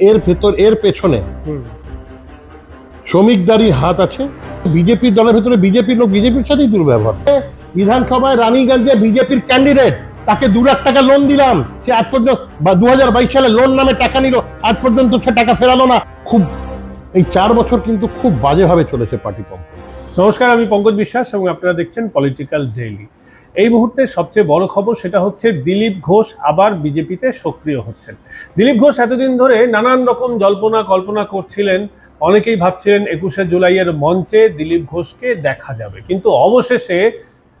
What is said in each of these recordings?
এর ভেতর এর পেছনে শ্রমিকদারি হাত আছে। বিজেপির দলের ভেতরে বিজেপির লোক বিজেপির সাথেই দুর্ব্যবহার। বিধানসভায় রানীগঞ্জে বিজেপির ক্যান্ডিডেট তাকে দু লাখ টাকা লোন দিলাম। সে আজ পর্যন্ত বা দু বাইশ সালে লোন নামে টাকা নিল আজ পর্যন্ত সে টাকা ফেরালো না। খুব এই চার বছর কিন্তু খুব বাজেভাবে চলেছে পার্টি পক্ষ নমস্কার আমি পঙ্কজ বিশ্বাস এবং আপনারা দেখছেন পলিটিক্যাল ডেইলি এই মুহূর্তে সবচেয়ে বড় খবর সেটা হচ্ছে দিলীপ ঘোষ আবার বিজেপিতে সক্রিয় হচ্ছেন। দিলীপ ঘোষ এতদিন ধরে নানান রকম জল্পনা কল্পনা করছিলেন। অনেকেই ভাবছিলেন একুশে জুলাইয়ের মঞ্চে দিলীপ ঘোষকে দেখা যাবে। কিন্তু অবশেষে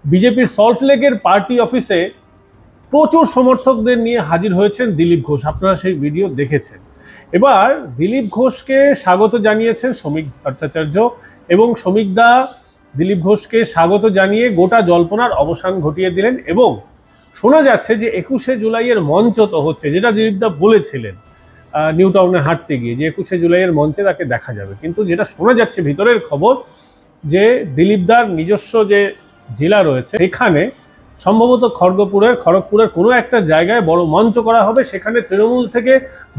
বিজেপির সল্টলেকের পার্টি অফিসে প্রচুর সমর্থকদের নিয়ে হাজির হয়েছেন দিলীপ ঘোষ। আপনারা সেই ভিডিও দেখেছেন। এবার দিলীপ ঘোষকে স্বাগত জানিয়েছেন শ্রমিক ভট্টাচার্য এবং শ্রমিকদা দিলীপ ঘোষকে স্বাগত জানিয়ে গোটা জল্পনার অবসান ঘটিয়ে দিলেন এবং শোনা যাচ্ছে যে একুশে জুলাইয়ের মঞ্চ তো হচ্ছে, যেটা দিলীপদা বলেছিলেন নিউ টাউনে হাঁটতে গিয়ে যে একুশে জুলাইয়ের মঞ্চে তাকে দেখা যাবে। কিন্তু যেটা শোনা যাচ্ছে ভিতরের খবর যে দিলীপদার নিজস্ব যে জেলা রয়েছে, সেখানে সম্ভবত খড়গপুরের খড়গপুরের কোনো একটা জায়গায় বড় মঞ্চ করা হবে, সেখানে তৃণমূল থেকে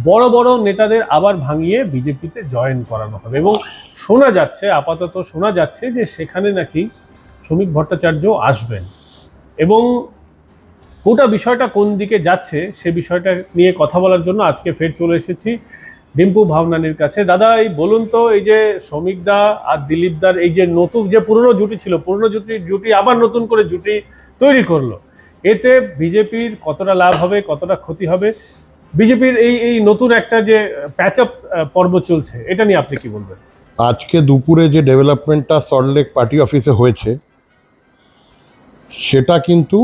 বড় বড় নেতাদের আবার ভাঙিয়ে বিজেপিতে জয়েন করানো হবে। এবং শোনা যাচ্ছে, আপাতত শোনা যাচ্ছে যে সেখানে নাকি শ্রমিক ভট্টাচার্য আসবেন। এবং গোটা বিষয়টা কোন দিকে যাচ্ছে, সে বিষয়টা নিয়ে কথা বলার জন্য আজকে ফের চলে এসেছি ডিম্পু ভাবনানির কাছে। দাদা, এই বলুন তো, এই যে শ্রমিকদা আর দিলীপদার, এই যে নতুন, যে পুরনো জুটি ছিল, পুরনো জুটি জুটি আবার নতুন করে জুটি তৈরি করল। এতে বিজেপির কতটা লাভ হবে, কতটা ক্ষতি হবে, বিজেপির এই এই নতুন একটা যে প্যাচ আপ পর্ব চলছে, এটা নিয়ে আপনি কি বলবেন? আজকে দুপুরে যে ডেভেলপমেন্টটা সল্টলেক পার্টি অফিসে হয়েছে, সেটা কিন্তু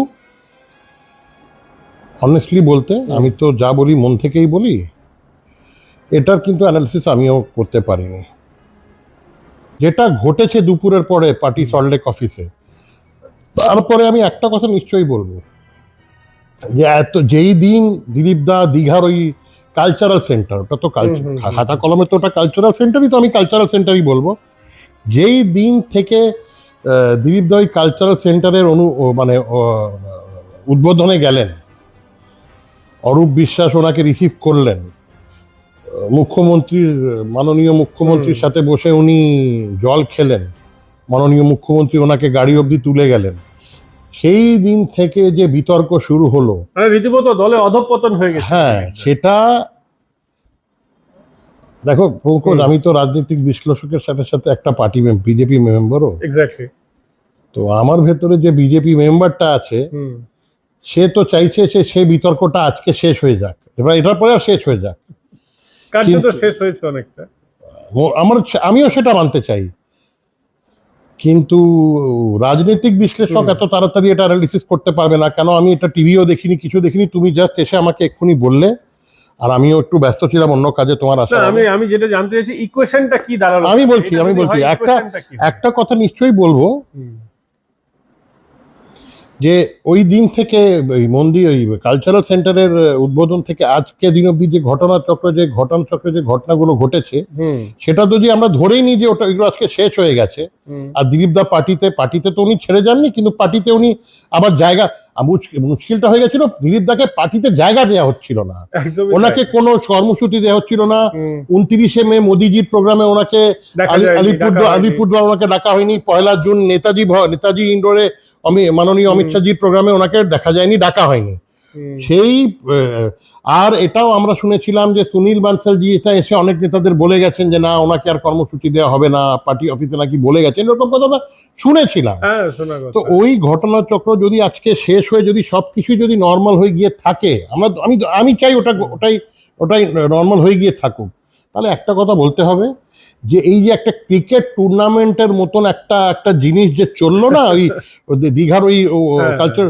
অনেস্টলি বলতে আমি তো যা বলি মন থেকেই বলি, এটার কিন্তু অ্যানালিসিস আমিও করতে পারিনি। যেটা ঘটেছে দুপুরের পরে পার্টি সল্টলেক অফিসে তারপরে আমি একটা কথা নিশ্চয়ই বলব। যে এত যেই দিন দিলীপ দা দীঘার ওই কালচারাল সেন্টার ওটা তো। খাতা কলমে তো ওটা কালচারাল সেন্টারই তো আমি কালচারাল সেন্টারই বলব। যেই দিন থেকে দিলীপ দা ওই কালচারাল সেন্টারের অনু মানে উদ্বোধনে গেলেন অরূপ বিশ্বাস ওনাকে রিসিভ করলেন মুখ্যমন্ত্রীর মাননীয় মুখ্যমন্ত্রীর সাথে বসে উনি জল খেলেন মাননীয় মুখ্যমন্ত্রী ওনাকে গাড়ি অবধি তুলে গেলেন। সেই দিন থেকে যে বিতর্ক শুরু হলো মানে রীতিমতো দলে অধঃপতন হয়ে গেছে। হ্যাঁ সেটা দেখো পঙ্কজ আমি তো রাজনৈতিক বিশ্লেষকের সাথে সাথে একটা পার্টি বিজেপি মেম্বারও এক্স্যাক্টলি তো আমার ভেতরে যে বিজেপি মেম্বারটা আছে সে তো চাইছে সে সেই বিতর্কটা আজকে শেষ হয়ে যাক। এবার এটার পরে আর শেষ হয়ে যাক। শেষ হয়েছে অনেকটা। আমার আমিও সেটা মানতে চাই। কিন্তু রাজনৈতিক বিশ্লেষক এত তাড়াতাড়ি এটা অ্যানালিসিস করতে পারবে না। কেন? আমি এটা টিভিও দেখিনি কিছু দেখিনি। তুমি জাস্ট এসে আমাকে এক্ষুনি বললে আর আমিও একটু ব্যস্ত ছিলাম অন্য কাজে তোমার আসা আমি আমি যেটা জানতে চাইছি ইকুয়েশনটা কি দাঁড়াল? আমি বলছি, আমি বলছি, একটা-? একটা কথা নিশ্চয়ই বলব। যে ওই দিন থেকে ওই মন্দির ওই কালচারাল সেন্টারের উদ্বোধন থেকে আজকে দিন অব্দি যে ঘটনাচক্র যে ঘটনাচক্রে যে ঘটনাগুলো ঘটেছে সেটা সেটা যে আমরা ধরেই নিই যে ওটা ওইগুলো আজকে শেষ হয়ে গেছে আর দিলীপ দা পার্টিতে পার্টিতে তো উনি ছেড়ে যাননি কিন্তু পার্টিতে উনি আবার জায়গা মুশকিলটা হয়ে গেছিল দিলীপ দাকে পার্টিতে জায়গা দেওয়া হচ্ছিল না। ওনাকে কোন কর্মসূচি দেওয়া হচ্ছিল না। উনত্রিশে মে মোদিজির প্রোগ্রামে ওনাকে আলিপুর আলিপুরদুয়ার ওনাকে ডাকা হয়নি। পয়লা জুন নেতাজি ভ- নেতাজি ইন্ডোরে মাননীয় অমিত শাহজির প্রোগ্রামে ওনাকে দেখা যায়নি ডাকা হয়নি। সেই আর এটাও আমরা শুনেছিলাম যে সুনীল বানসালজি এটা এসে অনেক নেতাদের বলে গেছেন যে না ওনাকে আর কর্মসূচি দেওয়া হবে না পার্টি অফিসে নাকি বলে গেছেন এরকম কথা শুনেছিলাম। হ্যাঁ তো ওই ঘটনাচক্র যদি আজকে শেষ হয়ে যদি সবকিছু যদি নর্মাল হয়ে গিয়ে থাকে আমরা আমি আমি চাই ওটা ওটাই ওটাই নর্মাল হয়ে গিয়ে থাকুক। তাহলে একটা কথা বলতে হবে যে এই যে একটা ক্রিকেট টুর্নামেন্টের মতন একটা একটা জিনিস যে চলল না ওই দীঘার ওই কালচার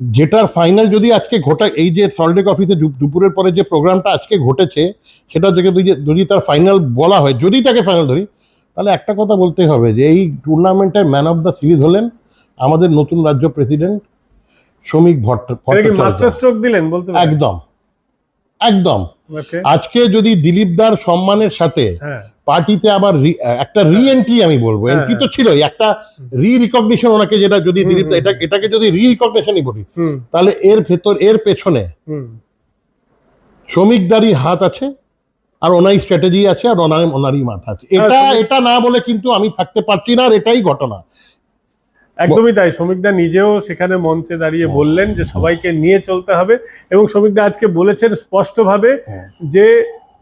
যেটার ফাইনাল যদি আজকে ঘটা এই যে সল্টেক অফিসে দুপুরের পরে যে প্রোগ্রামটা আজকে ঘটেছে সেটা থেকে যদি তার ফাইনাল বলা হয় যদি তাকে ফাইনাল ধরি তাহলে একটা কথা বলতে হবে যে এই টুর্নামেন্টের ম্যান অফ দ্য সিরিজ হলেন আমাদের নতুন রাজ্য প্রেসিডেন্ট শ্রমিক ভট্ট এটা মাস্টার ভট্টাচার্য দিলেন বলতে একদম। একদম। আজকে যদি দিলীপ দার সম্মানের সাথে হ্যাঁ। পার্টিতে আবার একটা রি এন্ট্রি আমি বলব। হ্যাঁ, এন্ট্রি তো হ্যাঁ। ছিলই একটা রি রিকগনিশন ওনাকে যেটা যদি দিলীপ এটা এটাকে যদি রি রিকগনিশনই বলি তাহলে এর ভেতর এর পেছনে শ্রমিকদারি হাত আছে আর ওনারই স্ট্র্যাটেজি আছে আর ওনার ওনারই মাথা আছে। এটা হ্যাঁ, এটা না বলে কিন্তু আমি থাকতে পারছি না আর এটাই ঘটনা। একদমই তাই শ্রমিকদা নিজেও সেখানে মঞ্চে দাঁড়িয়ে বললেন যে সবাইকে নিয়ে চলতে হবে এবং শ্রমিকদা আজকে বলেছেন স্পষ্টভাবে হ্যাঁ। যে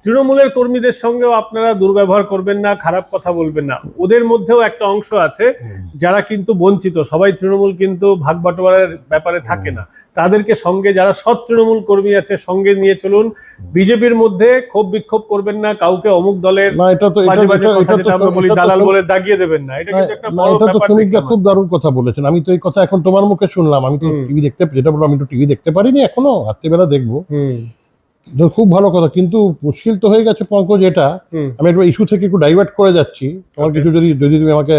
তৃণমূলের কর্মীদের সঙ্গেও আপনারা দুর্ব্যবহার করবেন না খারাপ কথা বলবেন না। ওদের মধ্যেও একটা অংশ আছে যারা কিন্তু বঞ্চিত। সবাই তৃণমূল কিন্তু ভাগ বাটোয়ারার ব্যাপারে থাকে না। তাদেরকে সঙ্গে যারা সৎ তৃণমূল কর্মী আছে সঙ্গে নিয়ে চলুন। বিজেপির মধ্যে ক্ষোভ বিক্ষোভ করবেন না কাউকে অমুক দলের না এটা তো বাজে বাজে কথা যেটা আমরা বলি দালাল বলে দাগিয়ে দেবেন না। এটা কিন্তু একটা বড় ব্যাপার খুব। দারুণ কথা বলেছেন। আমি তো এই কথা এখন তোমার মুখে শুনলাম। আমি তো টিভি দেখতে যেটা বললাম আমি তো টিভি দেখতে পারিনি এখনও। রাত্রিবেলা দেখব। খুব ভালো কথা কিন্তু মুশকিল তো হয়ে গেছে পঙ্কজ এটা। আমি একটু ইস্যু থেকে একটু ডাইভার্ট করে যাচ্ছি। আমার কিছু যদি যদি তুমি আমাকে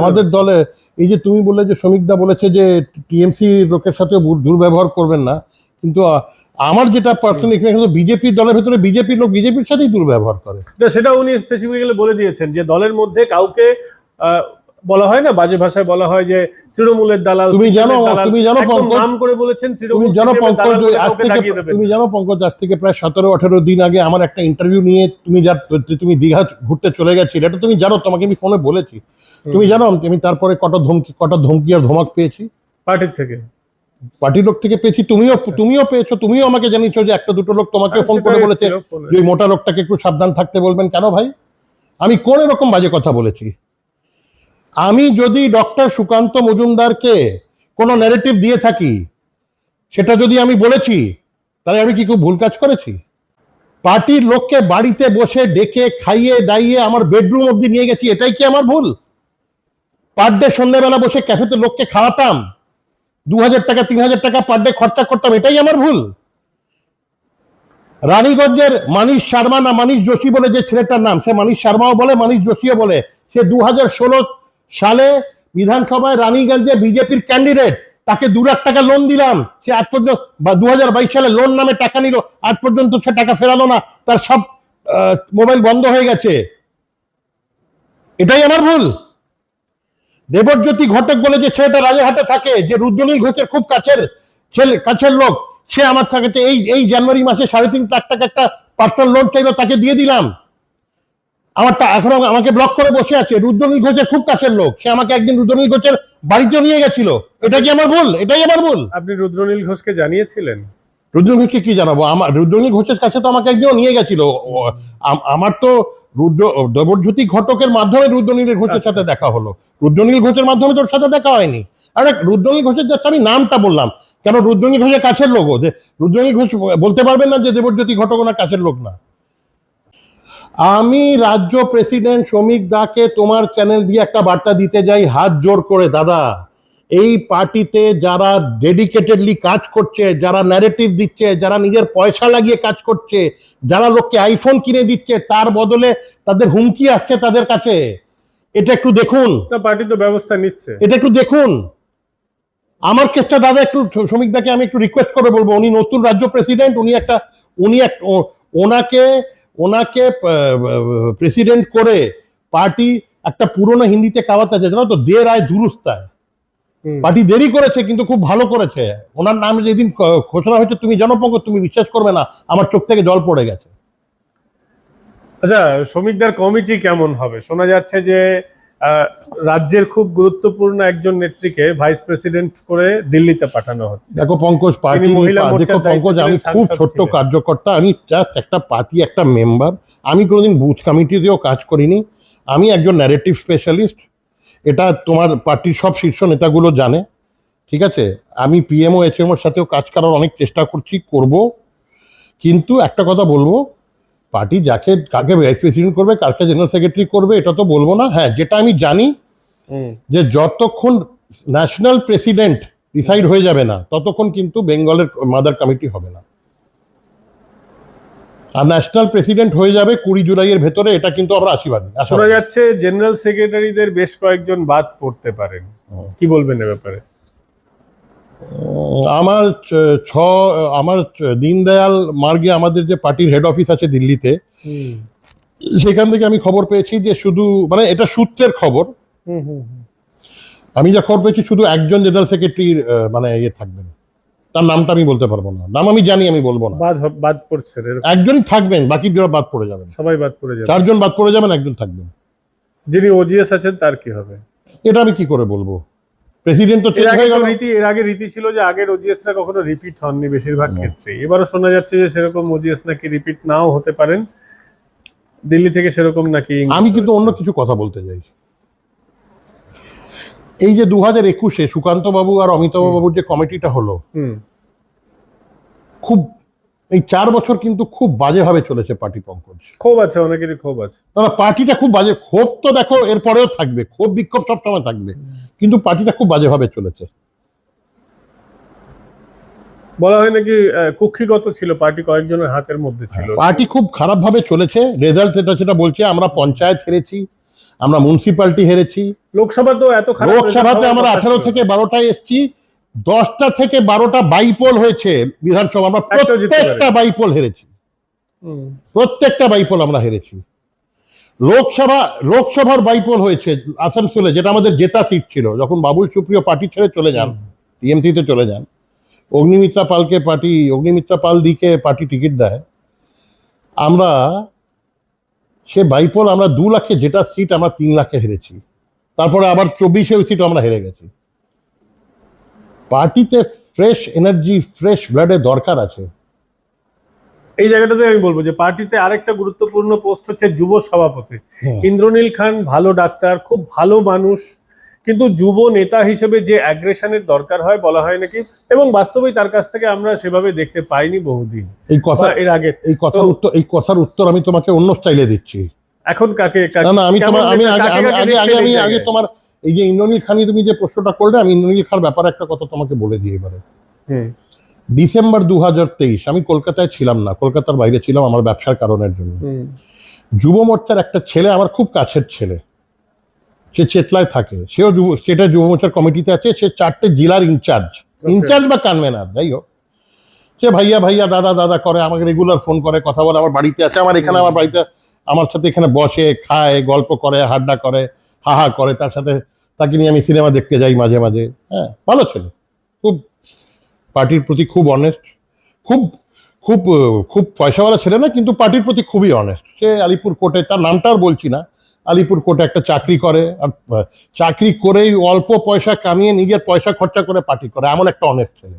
আমাদের দলে এই যে তুমি বললে যে শ্রমিকদা বলেছে যে টিএমসি লোকের সাথে দুর্ব্যবহার করবেন না কিন্তু আমার যেটা পার্সোনাল এখানে বিজেপির দলের ভেতরে বিজেপির লোক বিজেপির সাথেই দুর্ব্যবহার করে। সেটা উনি স্পেসিফিক্যালি বলে দিয়েছেন যে দলের মধ্যে কাউকে বলা হয় না? বাজে ভাষায় বলা হয় যে তৃণমূলের দালাল তুমি জানো তুমি জানো পঙ্কজ নাম করে বলেছেন তুমি জানো পঙ্কজ আজ থেকে তুমি জানো পঙ্কজ আজ থেকে প্রায় সতেরো আঠেরো দিন আগে আমার একটা ইন্টারভিউ নিয়ে তুমি যা তুমি দীঘা ঘুরতে চলে গেছিলে এটা তুমি জানো তোমাকে আমি ফোনে বলেছি। তুমি জানো আমি তারপরে কত ধমকি কত ধমকি আর ধমক পেয়েছি? পার্টির থেকে। পার্টির লোক থেকে পেয়েছি তুমিও তুমিও পেয়েছ তুমিও আমাকে জানিয়েছো যে একটা দুটো লোক তোমাকে ফোন করে বলেছে যে ওই মোটা লোকটাকে একটু সাবধান থাকতে বলবেন। কেন ভাই? আমি কোন রকম বাজে কথা বলেছি। আমি যদি ডক্টর সুকান্ত মজুমদারকে কোনো ন্যারেটিভ দিয়ে থাকি, সেটা যদি আমি বলেছি, তাহলে আমি কি খুব ভুল কাজ করেছি? পার্টির লোককে বাড়িতে বসে ডেকে খাইয়ে দাইয়ে আমার বেডরুম অবধি নিয়ে গেছি, এটাই কি আমার ভুল? পার ডে সন্ধ্যেবেলা বসে ক্যাফেতে লোককে খাওয়াতাম দু হাজার টাকা তিন হাজার টাকা পার ডে খরচা করতাম, এটাই আমার ভুল। রানীগঞ্জের মানিশ শর্মা না মানিশ যোশী বলে যে ছেলেটার নাম, সে মানিশ শর্মাও বলে, মানিশ যোশীও বলে, সে দু হাজার ষোলো সালে বিধানসভায় রানীগঞ্জে বিজেপির ক্যান্ডিডেট তাকে দু লাখ টাকা লোন দিলাম। সে আজ পর্যন্ত বা দু হাজার বাইশ সালে লোন নামে টাকা নিল, আজ পর্যন্ত সে টাকা ফেরালো না। তার সব মোবাইল বন্ধ হয়ে গেছে। এটাই আমার ভুল। দেবজ্যোতি ঘটক বলে যে ছেলেটা রাজারহাটে থাকে, যে রুদ্রনীল ঘোষের খুব কাছের ছেলে, কাছের লোক, সে আমার থাকাতে এই এই জানুয়ারি মাসে সাড়ে তিন লাখ টাকা একটা পার্সোনাল লোন চাইলো, তাকে দিয়ে দিলাম। আমারটা এখনও আমাকে ব্লক করে বসে আছে। রুদ্রনীল ঘোষের খুব কাছের লোক। সে আমাকে একদিন রুদ্রনীল ঘোষের বাড়িতে নিয়ে গেছিল। এটা কি আমার ভুল? এটাই আমার ভুল। আপনি রুদ্রনীল ঘোষকে জানিয়েছিলেন? রুদ্রনীল ঘোষকে কি জানাব? আমার রুদ্রনীল ঘোষের কাছে তো আমাকে একদিন নিয়ে গেছিল। আমার তো রুদ্র দেবজ্যোতি ঘটকের মাধ্যমে রুদ্রনীল ঘোষের আচ্ছা, সাথে দেখা হলো। রুদ্রনীল ঘোষের মাধ্যমে তোর সাথে দেখা হয়নি। আরে রুদ্রনীল ঘোষের জাস্ট আমি নামটা বললাম। কেন? রুদ্রনীল ঘোষের কাছের লোক যে রুদ্রনীল ঘোষ বলতে পারবেন না যে দেবজ্যোতি ঘটক ওনার কাছের লোক না। আমি রাজ্য প্রেসিডেন্ট শ্রমিক দাকে তোমার চ্যানেল দিয়ে একটা বার্তা দিতে যাই হাত জোর করে দাদা। এই পার্টিতে যারা ডেডিকেটেডলি কাজ করছে যারা ন্যারেটিভ দিচ্ছে যারা নিজের পয়সা লাগিয়ে কাজ করছে যারা লোককে আইফোন কিনে দিচ্ছে তার বদলে তাদের হুমকি আসছে তাদের কাছে। এটা একটু দেখুন। পার্টি তো ব্যবস্থা নিচ্ছে। এটা একটু দেখুন। আমার কেসটা দাদা একটু শ্রমিক দাকে আমি একটু রিকোয়েস্ট করে বলব। উনি নতুন রাজ্য প্রেসিডেন্ট উনি একটা উনি এক ওনাকে ওনাকে প্রেসিডেন্ট করে পার্টি একটা পুরনো হিন্দিতে কাওয়াত আছে জানো তো? দের আয় দুরুস্তায়। পার্টি দেরি করেছে কিন্তু খুব ভালো করেছে। ওনার নাম যেদিন ঘোষণা হয়েছে তুমি জনপঙ্ক তুমি বিশ্বাস করবে না আমার চোখ থেকে জল পড়ে গেছে। আচ্ছা শ্রমিকদের কমিটি কেমন হবে? শোনা যাচ্ছে যে রাজ্যের খুব গুরুত্বপূর্ণ একজন নেত্রীকে ভাইস প্রেসিডেন্ট করে দিল্লিতে পাঠানো হচ্ছে। দেখো পঙ্কজ পার্টি দেখো পঙ্কজ আমি খুব ছোট্ট কার্যকর্তা আমি জাস্ট একটা পার্টি একটা মেম্বার আমি কোনোদিন বুথ কমিটিতেও কাজ করিনি। আমি একজন ন্যারেটিভ স্পেশালিস্ট এটা তোমার পার্টির সব শীর্ষ নেতাগুলো জানে। ঠিক আছে? আমি পিএমও এইচএমওর সাথেও কাজ করার অনেক চেষ্টা করছি করব। কিন্তু একটা কথা বলব পার্টি যাকে কাকে ভাইস প্রেসিডেন্ট করবে কাকে জেনারেল সেক্রেটারি করবে এটা তো বলব না। হ্যাঁ যেটা আমি জানি যে যতক্ষণ ন্যাশনাল প্রেসিডেন্ট ডিসাইড হয়ে যাবে না ততক্ষণ কিন্তু বেঙ্গলের মাদার কমিটি হবে না। আর ন্যাশনাল প্রেসিডেন্ট হয়ে যাবে কুড়ি জুলাইয়ের ভেতরে এটা কিন্তু আমরা আশীর্বাদী। শোনা যাচ্ছে জেনারেল সেক্রেটারিদের বেশ কয়েকজন বাদ পড়তে পারেন। কি বলবেন এ ব্যাপারে? আমার ছ- আমার দীনদয়াল মার্গে আমাদের যে পার্টির হেড অফিস আছে দিল্লিতে সেখান থেকে আমি খবর পেয়েছি যে শুধু মানে এটা সূত্রের খবর। আমি যা খবর পেয়েছি শুধু একজন জেনারেল সেক্রেটারির মানে ইয়ে থাকবেন। তার নামটা আমি বলতে পারব না। নাম আমি জানি আমি বলব না। বাদ বাদ পড়ছে একজনই থাকবেন বাকি দুরা বাদ পড়ে যাবেন। সবাই বাদ পড়ে যাবে। চারজন বাদ পড়ে যাবেন একজন থাকবেন। যিনি ওজিএস আছেন তার কি হবে? এটা আমি কি করে বলব? প্রেসিডেন্ট তো চেঞ্জ হয়ে গেল। রীতি এর আগে রীতি ছিল যে আগের ওজিএসরা কখনো রিপিট হননি বেশিরভাগ ক্ষেত্রে এবারও শোনা যাচ্ছে যে সেরকম ওজিএস নাকি রিপিট নাও হতে পারেন। দিল্লি থেকে সেরকম নাকি আমি কিন্তু অন্য কিছু কথা বলতে চাই। এই যে দু হাজার একুশে সুকান্ত বাবু আর অমিতাভ বাবুর যে কমিটিটা হলো হুম। খুব এই চার বছর কিন্তু খুব বাজেভাবে চলেছে পার্টি পঙ্কজ। ক্ষোভ আছে অনেকেরই ক্ষোভ আছে। তারা পার্টিটা খুব বাজে ক্ষোভ তো দেখো এরপরেও থাকবে ক্ষোভ বিক্ষোভ সবসময় থাকবে কিন্তু পার্টিটা খুব বাজেভাবে চলেছে। বলা হয় নাকি কুক্ষিগত ছিল পার্টি কয়েকজনের হাতের মধ্যে ছিল। পার্টি খুব খারাপভাবে চলেছে রেজাল্ট যেটা সেটা বলছে আমরা পঞ্চায়েত হেরেছি আমরা মিউনিসিপ্যালিটি হেরেছি। লোকসভা তো এত খারাপ লোকসভাতে আমরা আঠারো থেকে বারোটায় এসছি দশটা থেকে বারোটা বাইপোল হয়েছে বিধানসভা। আমরা প্রত্যেকটা বাইপোল হেরেছি। প্রত্যেকটা বাইপোল আমরা হেরেছি। লোকসভা লোকসভার বাইপোল হয়েছে আসানসোলে যেটা আমাদের জেতা সিট ছিল। যখন বাবুল সুপ্রিয় পার্টি ছেড়ে চলে যান টিএমসিতে চলে যান অগ্নিমিত্রা পালকে পার্টি অগ্নিমিত্রা পাল দিকে পার্টি টিকিট দেয়। আমরা সে বাইপোল আমরা দু লাখে যেটা সিট আমরা তিন লাখে হেরেছি। তারপরে আবার চব্বিশে সিট আমরা হেরে গেছি। পার্টিতে ফ্রেশ এনার্জি ফ্রেশ ব্লাডের দরকার আছে। এই জায়গাটাতে আমি বলব যে পার্টিতে আরেকটা গুরুত্বপূর্ণ পোস্ট হচ্ছে যুব সভাপতি। ইন্দ্রনীল খান ভালো ডাক্তার খুব ভালো মানুষ কিন্তু যুব নেতা হিসেবে যে অ্যাগ্রেশনের দরকার হয় বলা হয় নাকি? এবং বাস্তবেই তার কাছ থেকে আমরা সেভাবে দেখতে পাইনি বহুদিন। এই কথা এর আগে। এই কথার উত্তর এই কথার উত্তর আমি তোমাকে অন্য স্টাইলে দিচ্ছি। এখন কাকে কাকে- না না আমি তোমার আমি আগে আমি আগে আগে আমি আগে তোমার এই যে ইন্দ্রনীল খানি তুমি যে প্রশ্নটা করলে আমি ইন্দ্রনীল খার ব্যাপারে একটা কথা তোমাকে বলে দিই এবারে। ডিসেম্বর দু আমি কলকাতায় ছিলাম না কলকাতার বাইরে ছিলাম আমার ব্যবসার কারণের জন্য। যুব মোর্চার একটা ছেলে আমার খুব কাছের ছেলে সে চেতলায় থাকে সেও যুব সেটা যুব মোর্চার কমিটিতে আছে সে চারটে জেলার ইনচার্জ। ইনচার্জ বা কানভেনার যাই হোক। সে ভাইয়া ভাইয়া দাদা দাদা করে আমাকে রেগুলার ফোন করে কথা বলে আমার বাড়িতে আছে আমার এখানে আমার বাড়িতে আমার সাথে এখানে বসে খায় গল্প করে হাড্ডা করে। হাহা করে, তার সাথে তাকে নিয়ে আমি সিনেমা দেখতে যাই মাঝে মাঝে। হ্যাঁ ভালো ছেলে। খুব, পার্টির প্রতি খুব অনেস্ট খুব খুব খুব পয়সাওয়ালা ছেলে না, কিন্তু পার্টির প্রতি খুবই অনেস্ট সে আলিপুর কোর্টে, তার নামটা আর বলছি না। আলিপুর কোর্টে একটা চাকরি করে, আর চাকরি করেই অল্প পয়সা কামিয়ে নিজের পয়সা খরচা করে পার্টি করে। এমন একটা অনেস্ট ছেলে।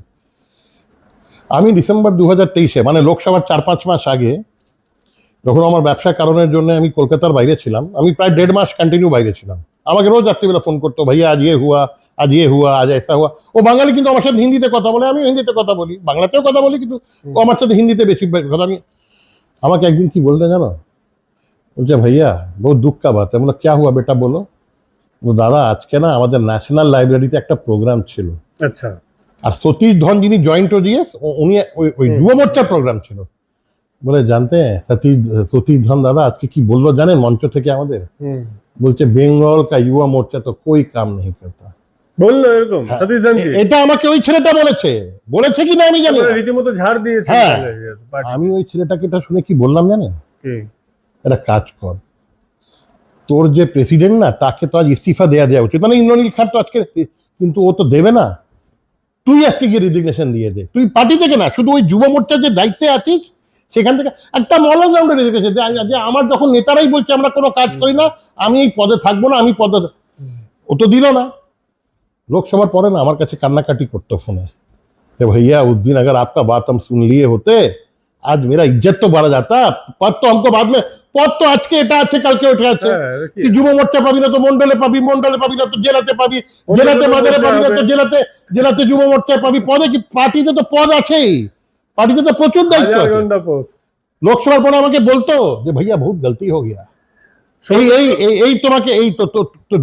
আমি ডিসেম্বর দু হাজার তেইশে মানে লোকসভার চার পাঁচ মাস আগে যখন আমার ব্যবসা কারণের জন্য আমি কলকাতার বাইরে ছিলাম আমি প্রায় দেড় মাস কন্টিনিউ বাইরে ছিলাম। আমাকে রোজ রাত্রিবেলা ফোন করতো ভাইয়া আজ ইয়ে হুয়া আজ ইয়ে হুয়া আজ এসা হুয়া। ও বাঙালি কিন্তু আমার সাথে হিন্দিতে কথা বলে আমি হিন্দিতে কথা বলি। বাংলাতেও কথা বলি কিন্তু ও আমার সাথে হিন্দিতে বেশি কথা। আমি আমাকে একদিন কি বলতে জানো? বলছে ভাইয়া বহু দুঃখ কা বাত বলো ক্যা হুয়া বেটা বলো? দাদা আজকে না আমাদের ন্যাশনাল লাইব্রেরিতে একটা প্রোগ্রাম ছিল। আচ্ছা। আর সতীশ ধন যিনি জয়েন্ট ওজিএস উনি ওই যুব মোর্চার প্রোগ্রাম ছিল। বলে জানতে? সতীশ সতীশধন দাদা আজকে কি বলল জানেন মঞ্চ থেকে আমাদের? বলছে বেঙ্গল কা ইউয়া মোর্চা তো কই কাম নেই করতা। বলল এরকম হ্যাঁ। সতীশ এটা আমাকে ওই ছেলেটা বলেছে। বলেছে কি না আমি জানি রীতিমতো ঝাড় দিয়েছে হ্যাঁ। আমি ওই ছেলেটাকে এটা শুনে কি বললাম জানেন? এটা কাজ কর। তোর যে প্রেসিডেন্ট না তাকে তো আজ ইস্তিফা দেয়া দেওয়া উচিত। মানে ইন্দ্রনীল খান তো আজকে কিন্তু ও তো দেবে না। তুই আজকে গিয়ে রিজিগনেশন দিয়ে দে। তুই পার্টি থেকে না শুধু ওই যুব মোর্চার যে দায়িত্বে আছিস সেখান থেকে একটা মলজ আমরা রেখে গেছে যে আমার যখন নেতারাই বলছে আমরা কোনো কাজ করি না আমি এই পদে থাকব না আমি পদে ও তো দিল না। লোকসভার পরে না আমার কাছে কান্নাকাটি করতো ফোনে। যে ভাইয়া উদ্দিন দিন আগে আপনার বাত হম সুন লিয়ে হতে আজ মেরা ইজ্জত তো বাড়া যাতা পদ তো আমি বাদ পদ তো আজকে এটা আছে কালকে ওটা আছে। তুই যুব মোর্চা পাবি না তো মন্ডলে পাবি মন্ডলে পাবি না তো জেলাতে পাবি জেলাতে মাদারে পাবি না তো জেলাতে জেলাতে যুব মোর্চায় পাবি পদে কি পার্টিতে তো পদ আছেই। পার্টিতে তো প্রচুর দায়িত্ব ঘণ্টা পোস্ট লোকসভার পরে আমাকে বলতো যে ভাইয়া বহুত গলতি হয়ে গিয়া সেই এই এই- তোমাকে এই তো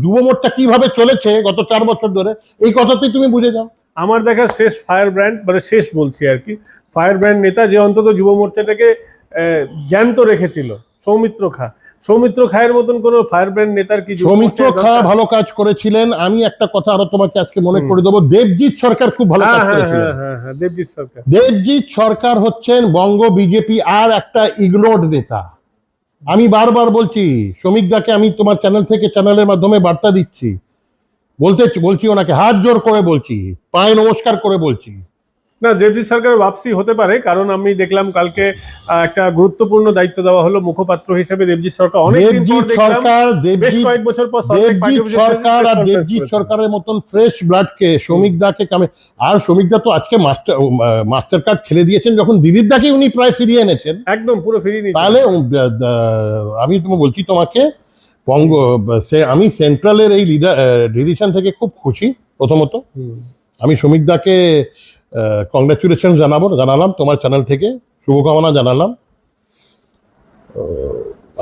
যুব কীভাবে চলেছে গত চার বছর ধরে এই কথাতেই তুমি বুঝে যাও আমার দেখা শেষ ফায়ার ব্র্যান্ড মানে শেষ বলছি আর কি। ফায়ার ব্র্যান্ড নেতা যে অন্তত যুব মোর্চাটাকে জ্যান্ত রেখেছিল সৌমিত্র খা। সৌমিত্র খায়ের মতন কোন ফায়ার ব্র্যান্ড নেতার কি সৌমিত্র খা ভালো কাজ করেছিলেন। আমি একটা কথা আরও তোমাকে আজকে মনে করে দেবো। দেবজিৎ সরকার খুব ভালো হ্যাঁ কাজ হ্যাঁ করেছিলেন। হ্যাঁ হ্যাঁ দেবজিৎ সরকার। দেবজিৎ সরকার হচ্ছেন বঙ্গ বিজেপি আর একটা ইগনোর্ড নেতা। আমি বারবার বলছি শ্রমিকদাকে আমি তোমার চ্যানেল থেকে চ্যানেলের মাধ্যমে বার্তা দিচ্ছি। বলতে বলছি ওনাকে হাত জোর করে বলছি পায়ে নমস্কার করে বলছি। না জেপি সরকারের ওয়াপসি হতে পারে কারণ আমি দেখলাম কালকে একটা গুরুত্বপূর্ণ দায়িত্ব দেওয়া হলো মুখপাত্র হিসেবে দেবজিৎ সরকার। অনেকদিন পর দেখলাম সরকার বেশ কয়েক বছর পর সরকার আর দেবজিৎ সরকারের মতন ফ্রেশ ব্লাডকে শ্রমিক দাকে কামে আর শ্রমিক দা তো আজকে মাস্টার মাস্টার কার্ড খেলে দিয়েছেন যখন দিদির দাকে উনি প্রায় ফিরিয়ে এনেছেন। একদম পুরো ফিরিয়ে নিয়েছে তাহলে আমি তোমাকে বলছি তোমাকে বঙ্গ সে- আমি সেন্ট্রালের এই লিডার ডিসিশন থেকে খুব খুশি প্রথমত। আমি শ্রমিক দাকে কংগ্রাচুলেশন জানাব জানালাম তোমার চ্যানেল থেকে। শুভকামনা জানালাম।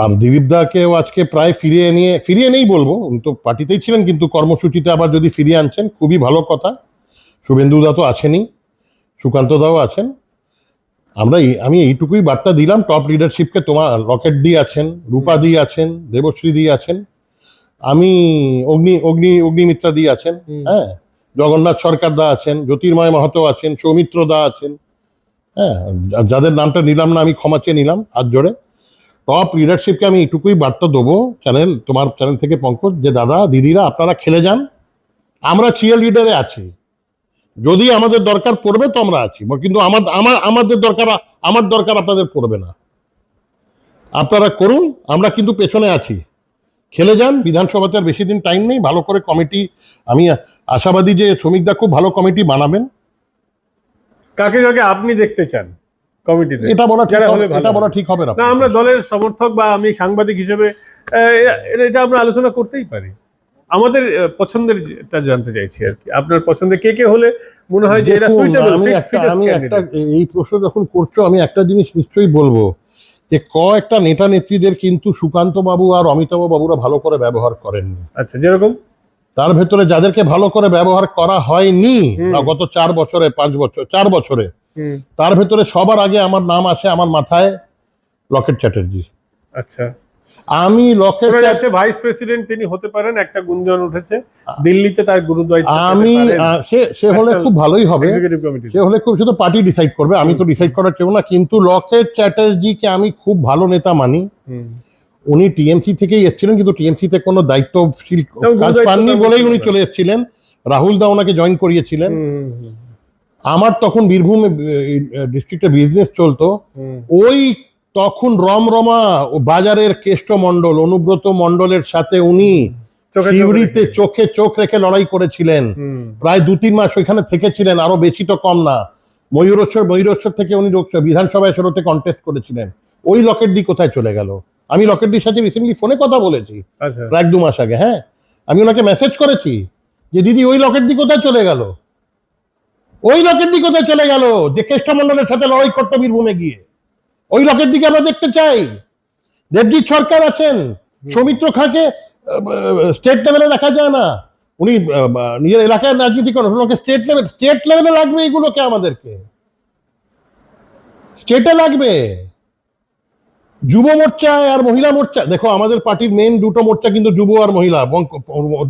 আর দিলীপ দাকেও আজকে প্রায় ফিরিয়ে নিয়ে ফিরিয়ে নেই বলব উনি তো পার্টিতেই ছিলেন কিন্তু কর্মসূচিতে আবার যদি ফিরিয়ে আনছেন খুবই ভালো কথা। শুভেন্দু দা তো আছেনই সুকান্ত দাও আছেন। আমরা আমি এইটুকুই বার্তা দিলাম টপ লিডারশিপকে তোমার লকেট দি আছেন রূপা দি আছেন দেবশ্রী দি আছেন। আমি অগ্নি অগ্নি অগ্নিমিত্রা দি আছেন হ্যাঁ? জগন্নাথ সরকার দা আছেন, জ্যোতির্ময় মাহাতো আছেন, সৌমিত্র দা আছেন। হ্যাঁ যাদের নামটা নিলাম না, আমি ক্ষমা চেয়ে নিলাম হাত জোড়ে টপ লিডারশিপকে আমি এইটুকুই বার্তা দেবো চ্যানেল তোমার চ্যানেল থেকে পঙ্কজ, যে দাদা, দিদিরা, আপনারা খেলে যান। আমরা চিয়ার লিডারে আছি। যদি আমাদের দরকার পড়বে তো আমরা আছি, কিন্তু আমার আমার, আমাদের দরকার, আমার দরকার আপনাদের পড়বে না। আপনারা করুন, আমরা কিন্তু পেছনে আছি। খেলে যান বিধানসভাতে আর বেশি দিন টাইম নেই ভালো করে কমিটি আমি আশাবাদী যে শ্রমিকদা খুব ভালো কমিটি বানাবেন। কাকে কাকে আপনি দেখতে চান কমিটিতে এটা বলা ঠিক হবে এটা বলা ঠিক হবে না। আমরা দলের সমর্থক বা আমি সাংবাদিক হিসেবে এটা আমরা আলোচনা করতেই পারি। আমাদের পছন্দের জানতে চাইছি আর কি। আপনার পছন্দের কে কে হলে মনে হয় যে এরা সুইটেবল আমি একটা এই প্রশ্ন যখন করছ আমি একটা জিনিস নিশ্চয়ই বলব। যে কয়েকটা একটা নেতা নেত্রীদের কিন্তু সুকান্ত বাবু আর অমিতাভ বাবুরা ভালো করে ব্যবহার করেননি। আচ্ছা যেরকম? তার ভেতরে যাদেরকে ভালো করে ব্যবহার করা হয়নি গত চার বছরে পাঁচ বছর চার বছরে তার ভেতরে সবার আগে আমার নাম আছে আমার মাথায় লকেট চ্যাটার্জি। আচ্ছা। আমি লকেট যাচ্ছে ভাইস প্রেসিডেন্ট তিনি হতে পারেন একটা গুঞ্জন উঠেছে। দিল্লিতে তার গুরু আমি সে সে হলে খুব ভালোই হবে। সে হলে খুব তো পার্টি ডিসাইড করবে আমি তো ডিসাইড করার কেউ না কিন্তু লকেট চ্যাটার্জিকে আমি খুব ভালো নেতা মানি। উনি টিএমসি থেকেই এসেছিলেন কিন্তু টিএমসি তে কোনো দায়িত্বশীল কাজ পাননি বলেই উনি চলে এসেছিলেন। রাহুল দা ওনাকে জয়েন করিয়েছিলেন। আমার তখন বীরভূম ডিস্ট্রিক্টে বিজনেস চলতো। ওই তখন রমরমা ও বাজারের কেষ্ট মণ্ডল অনুব্রত মণ্ডলের সাথে উনি শিউরিতে চোখে চোখ রেখে। লড়াই করেছিলেন। প্রায় দু তিন মাস ওইখানে থেকেছিলেন আরও বেশি তো কম না। ময়ূরেশ্বর ময়ূরেশ্বর থেকে উনি বিধানসভায় ষোলোতে কন্টেস্ট করেছিলেন। ওই লকেট দি কোথায় চলে গেল? আমি লকেট দির সাথে রিসেন্টলি ফোনে কথা বলেছি। আচ্ছা। প্রায় এক দু মাস আগে হ্যাঁ। আমি ওনাকে মেসেজ করেছি যে দিদি ওই লকেট দি কোথায় চলে গেল? ওই লকেট দি কোথায় চলে গেল? যে কেষ্টমন্ডলের সাথে লড়াই করতো বীরভূমে গিয়ে। ওই লোকের দিকে আমরা দেখতে চাই। দেবজিৎ সরকার আছেন সৌমিত্র খাঁকে স্টেট লেভেলে দেখা যায় না। উনি নিজের এলাকায় রাজনীতি করেন ওনাকে স্টেট লেভেল স্টেট লেভেলে লাগবে এগুলোকে আমাদেরকে। স্টেটে লাগবে। যুব মোর্চায় আর মহিলা মোর্চা দেখো আমাদের পার্টির মেন দুটো মোর্চা কিন্তু যুব আর মহিলা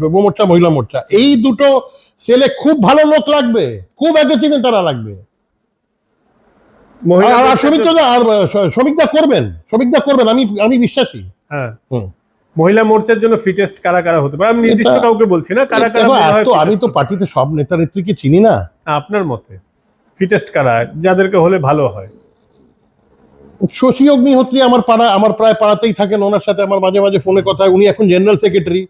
যুব মোর্চা মহিলা মোর্চা। এই দুটো সেলে খুব ভালো লোক লাগবে খুব অ্যাগ্রেসিভ তারা লাগবে মহিলা আর- আর মোর্চার শ্রমিকদা আর শ্রমিকদা করবেন শ্রমিকদা করবেন আমি আমি বিশ্বাসী। হ্যাঁ। হুম। মহিলা মোর্চার জন্য ফিটেস্ট কারা কারা হতে পারে? আমি নির্দিষ্ট কাউকে বলছি না কারা কারা আমি তো পার্টিতে সব নেতা নেত্রীকে চিনি না। আপনার মতে ফিটেস্ট কারা? যাদেরকে হলে ভালো হয়। শশী অগ্নিহোত্রী আমার পাড়া আমার প্রায় পাড়াতেই থাকেন ওনার সাথে আমার মাঝে মাঝে ফোনে কথা উনি এখন জেনারেল সেক্রেটারি।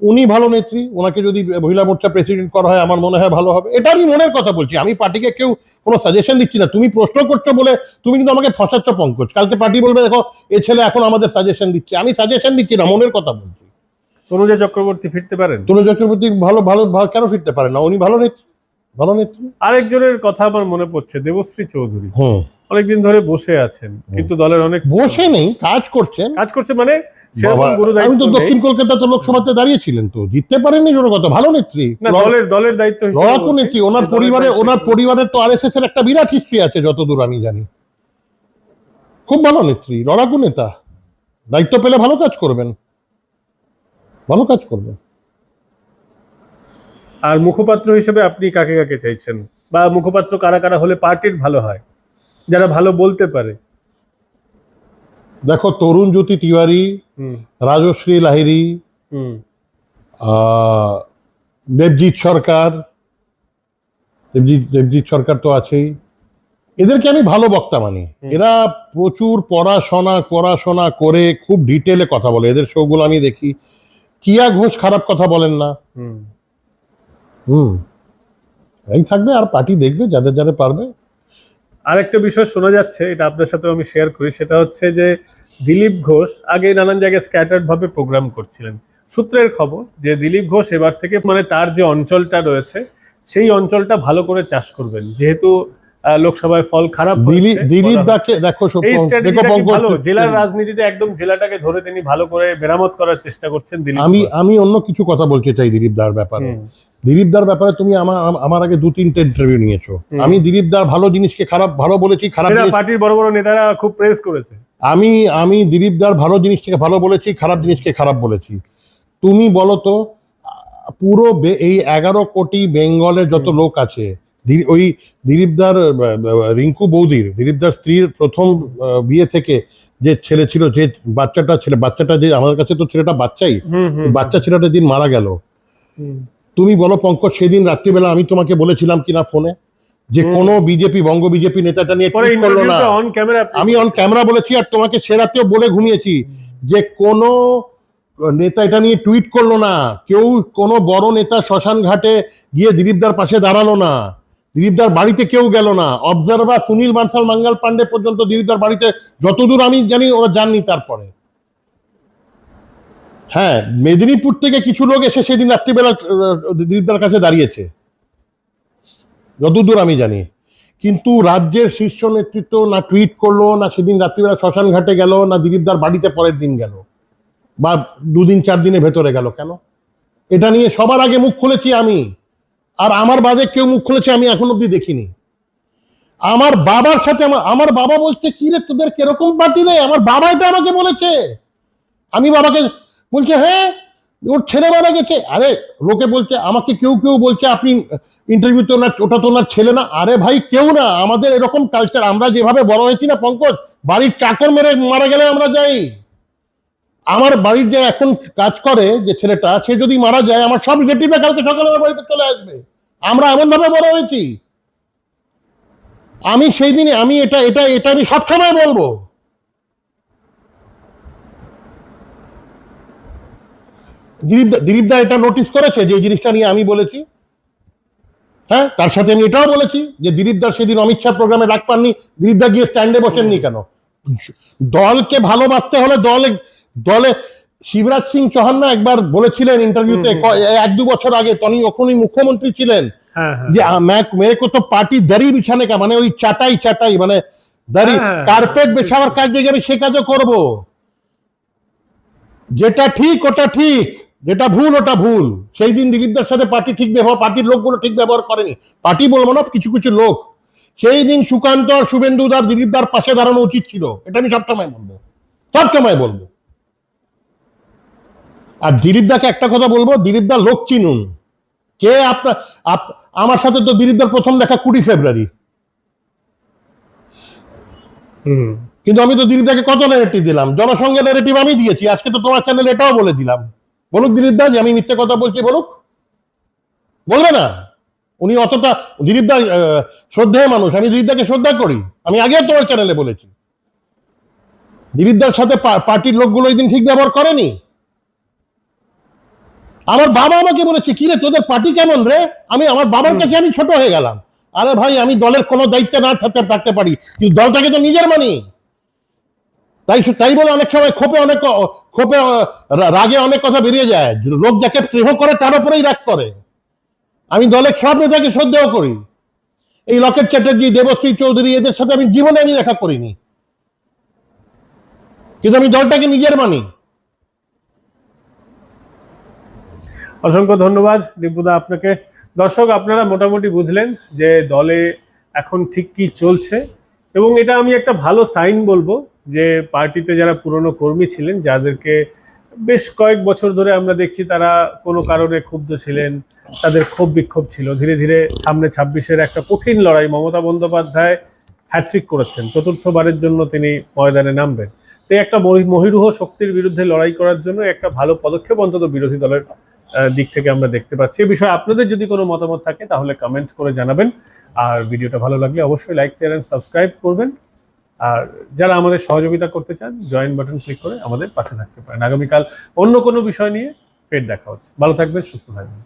উনি ভালো নেত্রী ওনাকে যদি মহিলা মোর্চা প্রেসিডেন্ট করা হয় আমার মনে হয় ভালো হবে। এটা আমি মনের কথা বলছি। আমি পার্টিকে কেউ কোনো সাজেশন দিচ্ছি না। তুমি প্রশ্ন করছ বলে তুমি কিন্তু আমাকে ফসাচ্ছ পঙ্কজ। কালকে পার্টি বলবে দেখো এ ছেলে এখন আমাদের সাজেশন দিচ্ছে। আমি সাজেশন দিচ্ছি না মনের কথা বলছি। তনুজা চক্রবর্তী ফিরতে পারেন? তনু চক্রবর্তী ভালো ভালো কেন ফিরতে পারে না? উনি ভালো নেত্রী ভালো নেত্রী। আরেকজনের কথা আমার মনে পড়ছে দেবশ্রী চৌধুরী। হুম। অনেকদিন ধরে বসে আছেন কিন্তু দলের অনেক বসে নেই কাজ করছেন। কাজ করছে মানে আমি দায়িত্ব তো নেই। দক্ষিণ কলকাতা তো লোকসভাতে দাঁড়িয়েছিলেন তো। জিততে পারেননি জোর কথা ভালো নেত্রী। দলের দলের দায়িত্ব লড়াকু নেত্রী। ওনার পরিবারে ওনার পরিবারের তো আরএসএস এর একটা বিরাট হিস্ট্রি আছে যতদূর আমি জানি। খুব ভালো নেত্রী লড়াকু নেতা। দায়িত্ব পেলে ভালো কাজ করবেন। ভালো কাজ করবেন। আর মুখপাত্র হিসেবে আপনি কাকে কাকে চাইছেন? বা মুখপাত্র কারা কারা হলে পার্টির ভালো হয়? যারা ভালো বলতে পারে। দেখো তরুণ জ্যোতি তিওয়ারি রাজশ্রী লাহিরি দেবজিৎ সরকার দেবজিৎ দেবজিৎ সরকার তো আছেই। এদেরকে আমি ভালো বক্তা মানি। এরা প্রচুর পড়াশোনা পড়াশোনা করে খুব ডিটেলে কথা বলে। এদের শোগুলো আমি দেখি। কিয়া ঘোষ খারাপ কথা বলেন না। হুম। হুম। এই থাকবে আর পার্টি দেখবে যাদের যাদের পারবে। আরেকটা বিষয় শোনা যাচ্ছে, এটা আপনার সাথে আমি শেয়ার করি, সেটা হচ্ছে যে দিলীপ ঘোষ আগে নানান জায়গায় স্ক্যাটার্ডভাবে প্রোগ্রাম করছিলেন। সূত্রের খবর যে দিলীপ ঘোষ এবার থেকে মানে তার যে অঞ্চলটা রয়েছে, সেই অঞ্চলটা ভালো করে চাষ করবেন। যেহেতু লোকসভায় ফল খারাপ দিলীপ দাকে দেখো ভালো? জেলার রাজনীতিতে একদম জেলাটাকে ধরে তিনি ভালো করে মেরামত করার চেষ্টা করছেন দিলীপ আমি আমি অন্য কিছু কথা বলতে চাই দিলীপ দার ব্যাপারে। দিলীপ দার ব্যাপারে তুমি আমার আমার আগে দু তিনটে ইন্টারভিউ নিয়েছো আমি দিলীপ দার ভালো জিনিসকে খারাপ ভালো বলেছি খারাপ পার্টির বড় বড় নেতারা খুব প্রেস করেছে। আমি আমি দিলীপ দার ভালো জিনিসটাকে ভালো বলেছি খারাপ জিনিসকে খারাপ বলেছি। তুমি বলো তো পুরো এই এগারো কোটি বেঙ্গলের যত লোক আছে ওই দিলীপদার রিঙ্কু বৌদির দিলীপদার স্ত্রীর প্রথম বিয়ে থেকে যে ছেলে ছিল যে বাচ্চাটা ছেলে বাচ্চাটা যে আমাদের কাছে তো ছেলেটা বাচ্চাই বাচ্চা ছেলেটা দিন মারা গেল তুমি বলো পঙ্কজ সেদিন রাত্রিবেলা আমি তোমাকে বলেছিলাম কিনা ফোনে যে। কোনো বিজেপি বঙ্গ বিজেপি নেতাটা নিয়ে করল না। আমি অন ক্যামেরা বলেছি আর তোমাকে সে রাতেও বলে ঘুমিয়েছি যে কোনো নেতা এটা নিয়ে টুইট করল না কেউ কোনো বড় নেতা শ্মশান ঘাটে গিয়ে দিলীপদার পাশে দাঁড়াল না। দিলীপদার বাড়িতে কেউ গেল না। অবজারভার সুনীল বানসাল, মাঙ্গাল পান্ডে পর্যন্ত দিলীপদার বাড়িতে যতদূর আমি জানি, ওরা যাননি তারপরে। হ্যাঁ মেদিনীপুর থেকে কিছু লোক এসে সেদিন রাত্রিবেলা দিলীপদার কাছে দাঁড়িয়েছে। যতদূর আমি জানি। কিন্তু রাজ্যের শীর্ষ নেতৃত্ব না টুইট করল, না সেদিন রাত্রিবেলা শ্মশান ঘাটে গেল, না দিলীপদার বাড়িতে পরের দিন গেল, বা দুদিন চার দিনের ভেতরে গেল কেন? এটা নিয়ে সবার আগে মুখ খুলেছি আমি। আর আমার বাদে কেউ মুখ খুলেছে, আমি এখন অব্দি দেখিনি। আমার বাবার সাথে আমার আমার বাবা বলছে, কি রে, তোদের কীরকম পার্টি রে? আমার বাবা এটা আমাকে বলেছে। আমি বাবাকে বলছে হ্যাঁ ওর ছেলে মারা গেছে। আরে, লোকে বলছে, আমাকে কেউ কেউ বলছে, আপনি ইন্টারভিউতে ওনার ওটা তো ওনার ছেলে না। আরে ভাই, কেউ না। আমাদের এরকম কালচার আমরা যেভাবে বড় হয়েছি না, পঙ্কজ, বাড়ির চাকর মেরে মারা গেলে আমরা যাই। আমার বাড়ির যে এখন কাজ করে যে ছেলেটা, সে যদি মারা যায়, আমার সব রিলেটিভরা কালকে সকালে আমার বাড়িতে চলে আসবে। আমরা এমন ভাবে বড় হয়েছি। আমি সেই দিনে, আমি এটা এটা এটা আমি সবসময় বলব। দিলীপ দা- এটা নোটিস করেছে যে এই জিনিসটা নিয়ে আমি বলেছি। হ্যাঁ তার সাথে আমি এটাও বলেছি যে দিলীপ দার সেদিন অমিত শাহ প্রোগ্রামে ডাক পাননি। দিলীপ দা গিয়ে স্ট্যান্ডে বসেননি কেন? দলকে ভালোবাসতে হলে দলে দলে শিবরাজ সিং চৌহান না একবার বলেছিলেন ইন্টারভিউতে এক দু বছর আগে তনি ওখানে মুখ্যমন্ত্রী ছিলেন। হ্যাঁ, হ্যাঁ। যে মেরে কত পার্টি দাঁড়িয়ে বিছানে কা মানে ওই চাটাই চাটাই মানে কার্পেট হ্যাঁ, বেছাবার কাজ সে কাজও করব। যেটা ঠিক ওটা ঠিক। যেটা ভুল ওটা ভুল। সেই দিন দিলীপদের সাথে পার্টি ঠিক ব্যবহার পার্টির লোকগুলো ঠিক ব্যবহার করেনি। পার্টি বলব না কিছু কিছু লোক। সেই দিন সুকান্ত আর শুভেন্দুদার দিলীপদার পাশে দাঁড়ানো উচিত ছিল। এটা আমি সবসময় বলব। সবসময় বলব। আর দিলীপদাকে একটা কথা বলব দিলীপদা লোক চিনুন। কে আপনার আপ- আমার সাথে তো দিলীপদার প্রথম দেখা কুড়ি ফেব্রুয়ারি। হুম। কিন্তু আমি তো দিলীপদাকে কত নেগেটিভ দিলাম? জনসংঘের নেগেটিভ আমি দিয়েছি আজকে তো তোমার চ্যানেল এটাও বলে দিলাম। বলুক দিলীপদা যে আমি মিথ্যে কথা বলছি বলুক। বলবে না। উনি অতটা দিলীপদা শ্রদ্ধেয় মানুষ আমি দিলীপদাকে শ্রদ্ধা করি। আমি আগেও তোমার চ্যানেলে বলেছি। দিলীপদার সাথে পার্টির লোকগুলো ওই দিন ঠিক ব্যবহার করেনি? আমার বাবা আমাকে বলেছে কি রে তোদের পার্টি কেমন রে? আমি আমার বাবার কাছে আমি ছোট হয়ে গেলাম। আরে ভাই আমি দলের কোনো দায়িত্বে না থাকতে থাকতে পারি। কিন্তু দলটাকে তো নিজের মানি। তাই তাই বলে অনেক সময় ক্ষোভে অনেক ক্ষোভে রাগে অনেক কথা বেরিয়ে যায়। লোক যাকে স্নেহ করে তার উপরেই রাগ করে। আমি দলের সব নেতাকে শ্রদ্ধেও করি। এই লকেট চ্যাটার্জি দেবশ্রী চৌধুরী এদের সাথে আমি জীবনে আমি দেখা করিনি। কিন্তু আমি দলটাকে নিজের মানি। অসংখ্য ধন্যবাদ দীপুদা আপনাকে। দর্শক, আপনারা মোটামুটি বুঝলেন যে দলে এখন ঠিক কি চলছে এবং এটা আমি একটা ভালো সাইন বলব যে পার্টিতে যারা পুরনো কর্মী ছিলেন, যাদেরকে বেশ কয়েক বছর ধরে আমরা দেখছি, তারা কোনো কারণে ক্ষুব্ধ ছিলেন, তাদের ক্ষোভ বিক্ষোভ ছিল। ধীরে ধীরে সামনে ছাব্বিশের একটা কঠিন লড়াই মমতা বন্দ্যোপাধ্যায় হ্যাট্রিক করেছেন। চতুর্থবারের জন্য তিনি ময়দানে নামবেন। তো একটা মহি- মহিরুহ শক্তির বিরুদ্ধে লড়াই করার জন্য একটা ভালো পদক্ষেপ অন্তত বিরোধী দলের দিক থেকে আমরা দেখতে পাচ্ছি। এ বিষয়ে আপনাদের যদি কোনো মতামত থাকে, তাহলে কমেন্ট করে জানাবেন। আর ভিডিওটা ভালো লাগলে অবশ্যই লাইক শেয়ার অ্যান্ড সাবস্ক্রাইব করবেন। আর যারা আমাদের সহযোগিতা করতে চান জয়েন বাটন ক্লিক করে আমাদের পাশে থাকতে পারেন। আগামীকাল অন্য কোনো বিষয় নিয়ে ফের দেখা হচ্ছে। ভালো থাকবেন, সুস্থ থাকবেন।